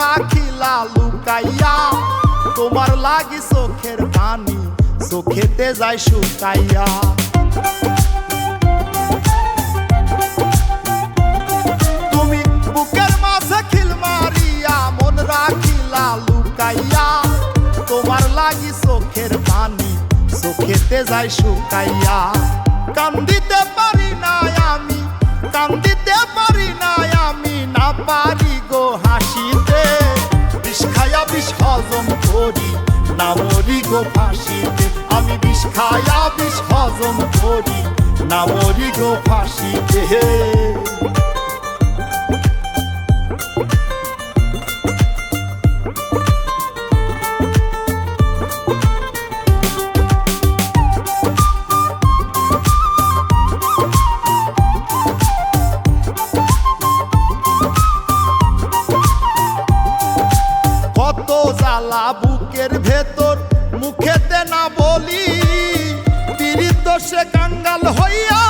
রাখিলা লুকাইয়া। তোমার লাগি চোখের পানি চোখেতে যায় শুকাইয়া তুমি বুকের মাঝে খিল মারিয়া মন তোমার লাগি চোখের পানি চোখেতে যায় শুকাইয়া কান্দিতে পারি না আমি কান্দিতে পারি না আমি না পারি না মরি গো ফাঁসিতে আমি বিষ খায়া বিষ হজম করি। না মরি গো ফাঁসিতে জ্বালা বুকের ভেতর মুখেতে না বলি, পীড়িত সে কাঙ্গাল হইয়া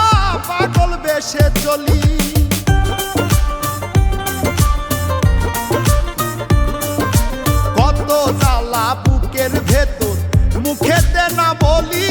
পাগল বেশে চলি। কত জ্বালা বুকের ভেতর মুখেতে না বলি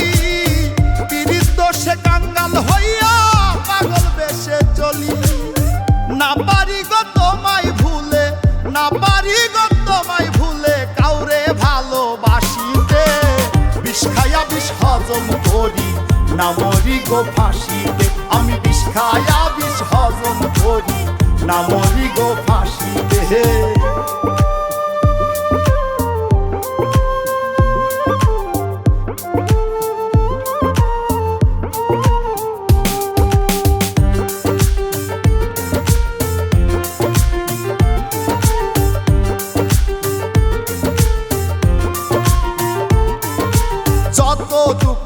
না মরি গো ফাঁসিতে আমি বিষ খায়া বিষ হজম করি। না মরি গো ফাঁসিতে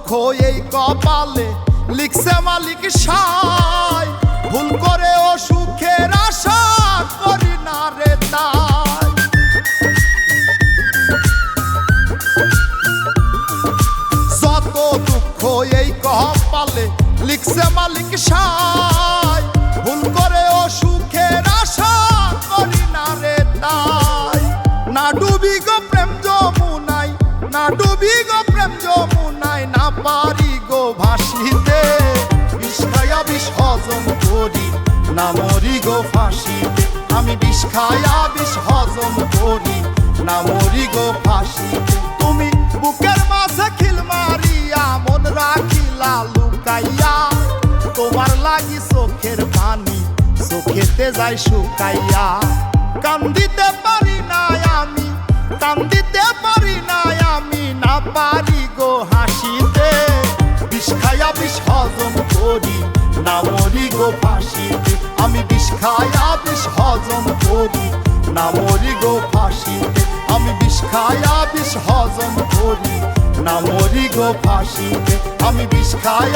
দুঃখ এই কপালে লিখছে মালিক সাই। ভুল করে ও সুখের আশা করি না রে তাই। যত দুঃখ এই কপালে লিখছে মালিক সাই। ভুল করে ও সুখের আশা করি না রে তাই। না ডুবি গো প্রেম যমুনাই না ডুবি গো বিষ খায়া বিষ হজম করি, না মরি গো ফাঁসিতে। আমি বিষ বিষ হজম করি, না মরি গো ফাঁসিতে। তুমি বুকের মাঝে খিল মারিয়া, মন রাখিলা লুকাইয়া। তোমার লাগি চোখের পানি, চোখেতে যায় শুকাইয়া। কান্দিতে পারি না আমি, কান্দিতে পারি না আমি, না পারি করি না মরি গো ফাঁসিতে। আমি বিষ খায়া বিষ হজম করি না মরি গো ফাঁসিতে। আমি বিষ খায়া বিষ হজম করি না মরি গো ফাঁসিতে। আমি বিষ খায়া